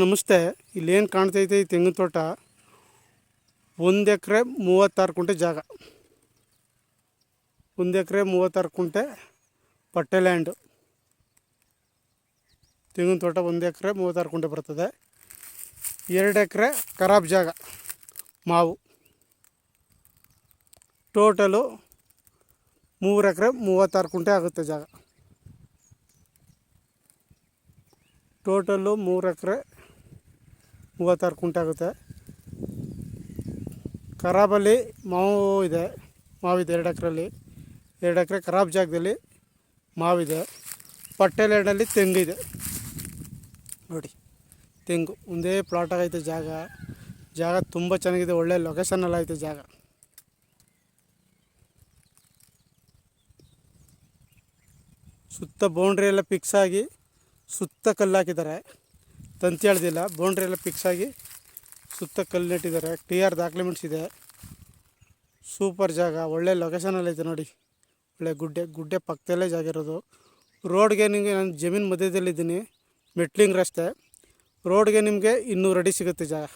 ನಮಸ್ತೆ. ಇಲ್ಲೇನು ಕಾಣ್ತೈತೆ ಈ ತೆಂಗಿನ ತೋಟ? ಒಂದು ಎಕರೆ ಮೂವತ್ತಾರು ಕುಂಟೆ ಜಾಗ. ಒಂದು ಎಕರೆ ಮೂವತ್ತಾರು ಕುಂಟೆ ಪಟ್ಟೆ ಲ್ಯಾಂಡು. ತೆಂಗಿನ ತೋಟ ಒಂದು ಎಕರೆ ಮೂವತ್ತಾರು ಕುಂಟೆ ಬರ್ತದೆ. ಎರಡು ಎಕರೆ ಖರಾಬ್ ಜಾಗ, ಮಾವು. ಟೋಟಲು ಮೂರು ಎಕರೆ ಮೂವತ್ತಾರು ಕುಂಟೆ ಆಗುತ್ತೆ ಜಾಗ. ಟೋಟಲ್ಲು ಮೂರು ಎಕರೆ ಮೂವತ್ತಾರು ಕುಂಟಾಗುತ್ತೆ ಖರಾಬಲ್ಲಿ ಮಾವು ಇದೆ. ಮಾವಿದೆ ಎರಡು ಎಕರೆಲ್ಲಿ ಎರಡು ಎಕರೆ ಖರಾಬ್ ಜಾಗದಲ್ಲಿ ಮಾವಿದೆ ಪಟ್ಟೆ ತೆಂಗು ತೆಂಗಿದೆ ನೋಡಿ, ತೆಂಗು. ಒಂದೇ ಪ್ಲಾಟ್ ಆಗೈತೆ ಜಾಗ. ಜಾಗ ತುಂಬ ಚೆನ್ನಾಗಿದೆ. ಒಳ್ಳೆ ಲೊಕೇಶನಲ್ಲಿ ಐತೆ ಜಾಗ. ಸುತ್ತ ಬೌಂಡ್ರಿ ಎಲ್ಲ ಫಿಕ್ಸ್ ಆಗಿ ಸುತ್ತ ಕಲ್ಲು ಹಾಕಿದ್ದಾರೆ. ತಂತಿ ಎಳ್ದಿಲ್ಲ ಬೌಂಡ್ರಿ ಎಲ್ಲ ಫಿಕ್ಸ್ ಆಗಿ ಸುತ್ತ ಕಲ್ಲು ನೆಟ್ಟಿದ್ದಾರೆ. ಟಿ ಆರ್ ಡಾಕ್ಯುಮೆಂಟ್ಸ್ ಇದೆ. ಸೂಪರ್ ಜಾಗ, ಒಳ್ಳೆ ಲೊಕೇಶನಲ್ಲಿ ಐತೆ ನೋಡಿ. ಒಳ್ಳೆ ಗುಡ್ಡೆ ಗುಡ್ಡೆ ಪಕ್ಕದಲ್ಲೇ ಜಾಗ ಇರೋದು. ರೋಡ್ಗೆ ನಿಮಗೆ ನಾನು ಜಮೀನು ಮಧ್ಯದಲ್ಲಿದ್ದೀನಿ ಮೆಟ್ಲಿಂಗ್ ರಸ್ತೆ. ರೋಡ್ಗೆ ನಿಮಗೆ ಇನ್ನೂರು ಅಡಿ ಸಿಗುತ್ತೆ ಜಾಗ.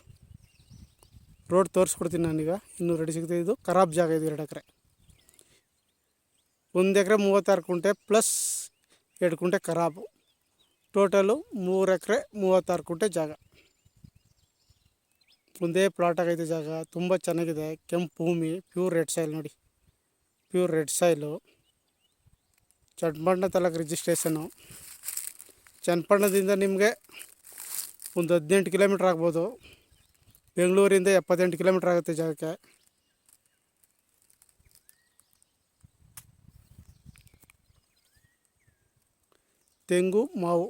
ರೋಡ್ ತೋರಿಸ್ಕೊಡ್ತೀನಿ ನಾನೀಗ. ಇನ್ನೂರು ಅಡಿ ಸಿಗುತ್ತೆ. ಇದು ಖರಾಬ್ ಜಾಗ ಇದು ಎರಡು ಎಕರೆ. ಒಂದು ಎಕರೆ ಮೂವತ್ತಾರು ಕುಂಟೆ ಪ್ಲಸ್ ಎರಡು ಕುಂಟೆ ಖರಾಬು. ಟೋಟಲು ಮೂರು ಎಕರೆ ಮೂವತ್ತಾರು ಕುಂಟೆ ಜಾಗ. ಒಂದೇ ಪ್ಲಾಟ್ ಆಗೈತೆ ಜಾಗ, ತುಂಬ ಚೆನ್ನಾಗಿದೆ, ಕೆಂಪು ಭೂಮಿ ಪ್ಯೂರ್ ರೆಡ್ ಸಾಯಿಲ್ ನೋಡಿ. Pure red soil Channapatna taluk registration ಚನ್ನಪಟ್ಟಣದಿಂದ ನಿಮಗೆ ಒಂದು ಹದಿನೆಂಟು ಕಿಲೋಮೀಟ್ರ್ ಆಗ್ಬೋದು. ಬೆಂಗಳೂರಿಂದ ಎಪ್ಪತ್ತೆಂಟು ಕಿಲೋಮೀಟ್ರ್ ಆಗುತ್ತೆ ಜಾಗಕ್ಕೆ. ತೆಂಗು, ಮಾವು.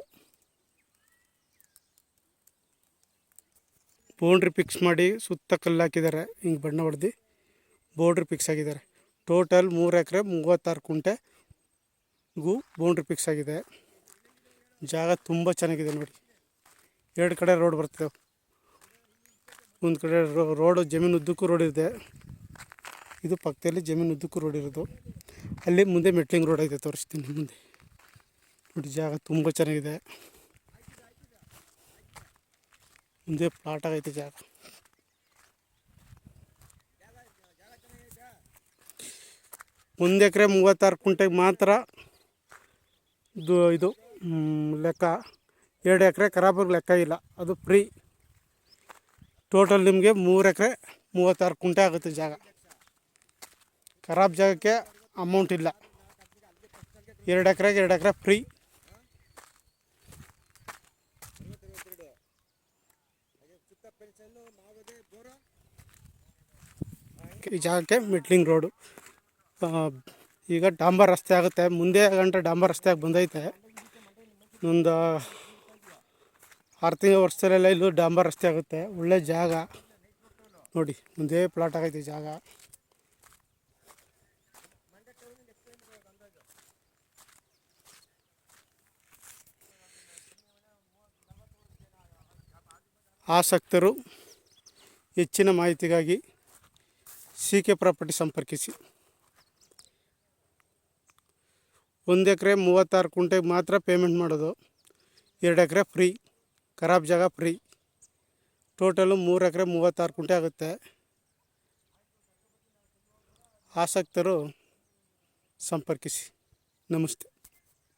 ಬೌಂಡ್ರಿ ಫಿಕ್ಸ್ ಮಾಡಿ ಸುತ್ತ ಕಲ್ಲು ಹಾಕಿದ್ದಾರೆ ಹಿಂಗೆ ಬಣ್ಣ ಹೊಡೆದು. ಬೌಂಡ್ರಿ ಫಿಕ್ಸ್ ಆಗಿದ್ದಾರೆ ಟೋಟಲ್ ಮೂರು ಎಕರೆ ಮೂವತ್ತಾರು ಕುಂಟೆ ಗು ಬೌಂಡ್ರಿ ಫಿಕ್ಸ್ ಆಗಿದೆ. ಜಾಗ ತುಂಬ ಚೆನ್ನಾಗಿದೆ ನೋಡಿ. ಎರಡು ಕಡೆ ರೋಡ್ ಬರ್ತದೆ ಒಂದು ಕಡೆ ರೋಡು ಜಮೀನು ಉದ್ದಕ್ಕೂ ರೋಡ್ ಇದೆ. ಇದು ಪಕ್ಕದಲ್ಲಿ ಜಮೀನು ಉದ್ದಕ್ಕೂ ರೋಡ್ ಇರೋದು. ಅಲ್ಲಿ ಮುಂದೆ ಮೆಟ್ಲಿಂಗ್ ರೋಡ್ ಐತೆ ತೋರಿಸ್ತೀನಿ ಮುಂದೆ ನೋಡಿ, ಜಾಗ ತುಂಬ ಚೆನ್ನಾಗಿದೆ. ಮುಂದೆ ಪ್ಲಾಟ್ ಆಗೈತೆ ಜಾಗ. ಒಂದು ಎಕರೆ ಮೂವತ್ತಾರು ಕುಂಟೆಗೆ ಮಾತ್ರ ಇದು ಇದು ಲೆಕ್ಕ. ಎರಡು ಎಕರೆ ಖರಾಬಾಗಿ ಲೆಕ್ಕ ಇಲ್ಲ. ಅದು ಫ್ರೀ ಟೋಟಲ್ ನಿಮಗೆ ಮೂರು ಎಕರೆ ಮೂವತ್ತಾರು ಕುಂಟೆ ಆಗುತ್ತೆ ಜಾಗ. ಖರಾಬ್ ಜಾಗಕ್ಕೆ ಅಮೌಂಟ್ ಇಲ್ಲ. ಎರಡು ಎಕರೆಗೆ ಎರಡು ಎಕರೆ ಫ್ರೀ ಈ ಜಾಗಕ್ಕೆ ಮಿಡ್ಲಿಂಗ್ ರೋಡು. ಈಗ ಡಾಂಬರ್ ರಸ್ತೆ ಆಗುತ್ತೆ. ಮುಂದೆ ಗಂಟೆ ಡಾಂಬರ್ ರಸ್ತೆಯಾಗಿ ಬಂದೈತೆ. ಒಂದು ಆರು ತಿಂಗಳ ವರ್ಷದಲ್ಲೆಲ್ಲ ಇಲ್ಲೂ ಡಾಂಬರ್ ರಸ್ತೆ ಆಗುತ್ತೆ. ಒಳ್ಳೆ ಜಾಗ. ನೋಡಿ ಮುಂದೆ ಪ್ಲಾಟ್ ಆಗೈತೆ ಜಾಗ. ಆಸಕ್ತರು ಹೆಚ್ಚಿನ ಮಾಹಿತಿಗಾಗಿ ಸಿ ಕೆ ಪ್ರಾಪರ್ಟಿ ಸಂಪರ್ಕಿಸಿ. ಒಂದು ಎಕರೆ ಮೂವತ್ತಾರು ಕುಂಟೆಗೆ ಮಾತ್ರ ಪೇಮೆಂಟ್ ಮಾಡೋದು. ಎರಡು ಎಕರೆ ಫ್ರೀ ಖರಾಬ್ ಜಾಗ ಫ್ರೀ ಟೋಟಲು ಮೂರು ಎಕರೆ ಮೂವತ್ತಾರು ಕುಂಟೆ ಆಗುತ್ತೆ. ಆಸಕ್ತರು ಸಂಪರ್ಕಿಸಿ. ನಮಸ್ತೆ.